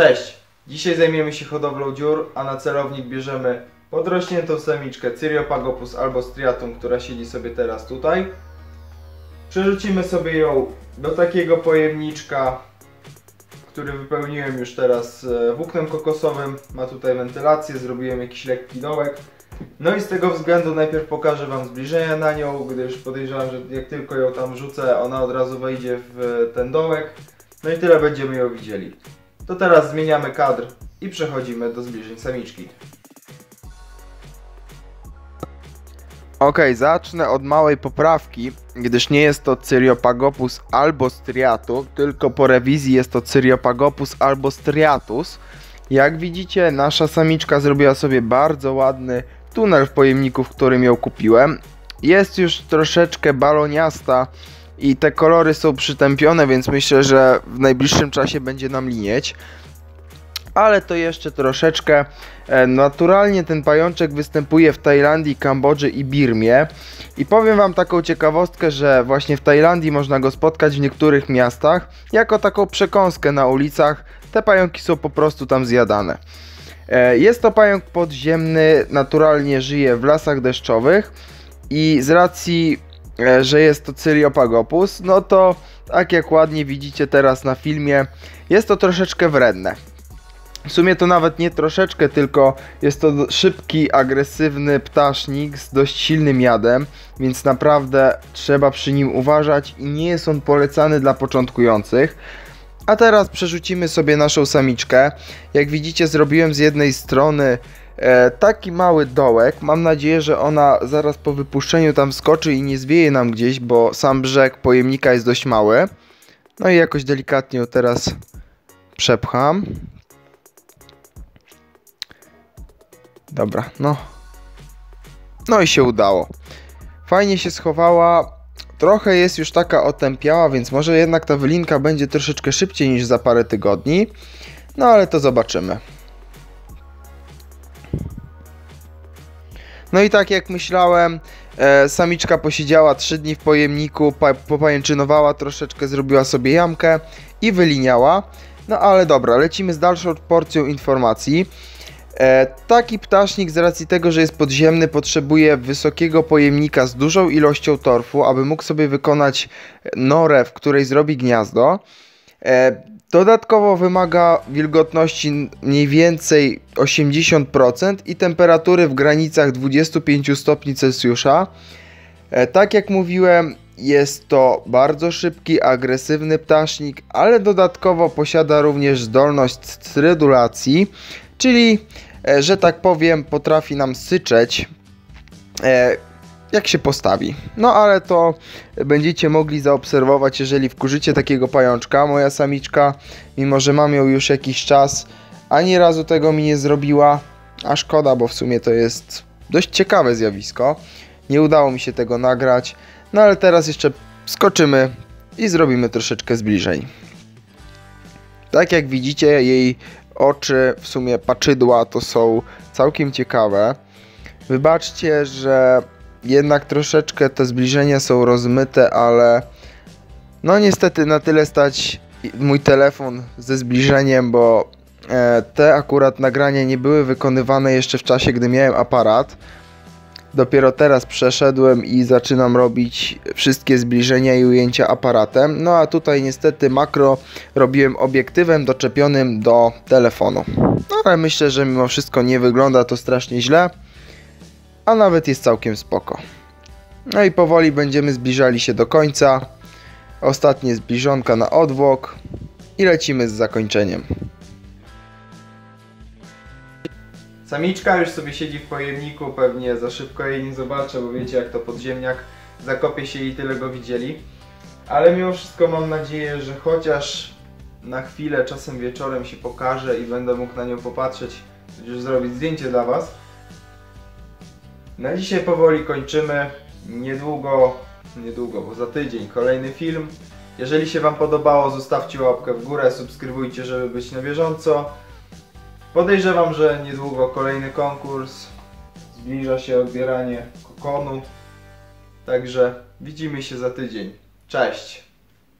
Cześć! Dzisiaj zajmiemy się hodowlą dziur, a na celownik bierzemy podrośniętą samiczkę Cyriopagopus albo striatum, która siedzi sobie teraz tutaj. Przerzucimy sobie ją do takiego pojemniczka, który wypełniłem już teraz e, włóknem kokosowym. Ma tutaj wentylację, zrobiłem jakiś lekki dołek. No i z tego względu najpierw pokażę Wam zbliżenia na nią, gdyż podejrzewam, że jak tylko ją tam rzucę, ona od razu wejdzie w ten dołek. No i tyle będziemy ją widzieli. To teraz zmieniamy kadr i przechodzimy do zbliżeń samiczki. Ok, zacznę od małej poprawki, gdyż nie jest to Cyriopagopus albo striatu, tylko po rewizji jest to Cyriopagopus albo striatus. Jak widzicie, nasza samiczka zrobiła sobie bardzo ładny tunel w pojemniku, w którym ją kupiłem. Jest już troszeczkę baloniasta i te kolory są przytępione, więc myślę, że w najbliższym czasie będzie nam linieć. Ale to jeszcze troszeczkę. E, Naturalnie ten pajączek występuje w Tajlandii, Kambodży i Birmie. I powiem wam taką ciekawostkę, że właśnie w Tajlandii można go spotkać w niektórych miastach jako taką przekąskę na ulicach. Te pająki są po prostu tam zjadane. E, Jest to pająk podziemny, naturalnie żyje w lasach deszczowych i z racji, że jest to Cyriopagopus, no to tak jak ładnie widzicie teraz na filmie, jest to troszeczkę wredne. W sumie to nawet nie troszeczkę, tylko jest to szybki, agresywny ptasznik z dość silnym jadem, więc naprawdę trzeba przy nim uważać i nie jest on polecany dla początkujących. A teraz przerzucimy sobie naszą samiczkę. Jak widzicie, zrobiłem z jednej strony e, taki mały dołek. Mam nadzieję, że ona zaraz po wypuszczeniu tam skoczy i nie zwieje nam gdzieś, bo sam brzeg pojemnika jest dość mały. No i jakoś delikatnie ją teraz przepcham. Dobra, no. No i się udało. Fajnie się schowała. Trochę jest już taka otępiała, więc może jednak ta wylinka będzie troszeczkę szybciej niż za parę tygodni. No ale to zobaczymy. No i tak jak myślałem, e, samiczka posiedziała 3 dni w pojemniku, pa, popajęczynowała troszeczkę, zrobiła sobie jamkę i wyliniała. No ale dobra, lecimy z dalszą porcją informacji. E, taki ptasznik z racji tego, że jest podziemny, potrzebuje wysokiego pojemnika z dużą ilością torfu, aby mógł sobie wykonać norę, w której zrobi gniazdo. E, dodatkowo wymaga wilgotności mniej więcej 80% i temperatury w granicach 25 stopni Celsjusza. E, tak jak mówiłem, jest to bardzo szybki, agresywny ptasznik, ale dodatkowo posiada również zdolność strydulacji, czyli, e, że tak powiem, potrafi nam syczeć, e, jak się postawi. No ale to będziecie mogli zaobserwować, jeżeli wkurzycie takiego pajączka. Moja samiczka, mimo że mam ją już jakiś czas, ani razu tego mi nie zrobiła, a szkoda, bo w sumie to jest dość ciekawe zjawisko. Nie udało mi się tego nagrać, no ale teraz jeszcze skoczymy i zrobimy troszeczkę zbliżeń. Tak jak widzicie, jej oczy, w sumie paczydła to są całkiem ciekawe. Wybaczcie, że jednak troszeczkę te zbliżenia są rozmyte, ale no niestety na tyle stać mój telefon ze zbliżeniem, bo e, te akurat nagrania nie były wykonywane jeszcze w czasie, gdy miałem aparat. Dopiero teraz przeszedłem i zaczynam robić wszystkie zbliżenia i ujęcia aparatem. No a tutaj niestety makro robiłem obiektywem doczepionym do telefonu. No ale myślę, że mimo wszystko nie wygląda to strasznie źle, a nawet jest całkiem spoko. No i powoli będziemy zbliżali się do końca. Ostatnie zbliżonka na odwłok i lecimy z zakończeniem. Samiczka już sobie siedzi w pojemniku, pewnie za szybko jej nie zobaczę, bo wiecie jak to podziemniak, zakopie się i tyle go widzieli. Ale mimo wszystko mam nadzieję, że chociaż na chwilę, czasem wieczorem się pokaże i będę mógł na nią popatrzeć, już zrobić zdjęcie dla Was. Na dzisiaj powoli kończymy. Niedługo, niedługo, bo za tydzień kolejny film. Jeżeli się Wam podobało, zostawcie łapkę w górę, subskrybujcie, żeby być na bieżąco. Podejrzewam, że niedługo kolejny konkurs. Zbliża się odbieranie kokonu. Także widzimy się za tydzień. Cześć!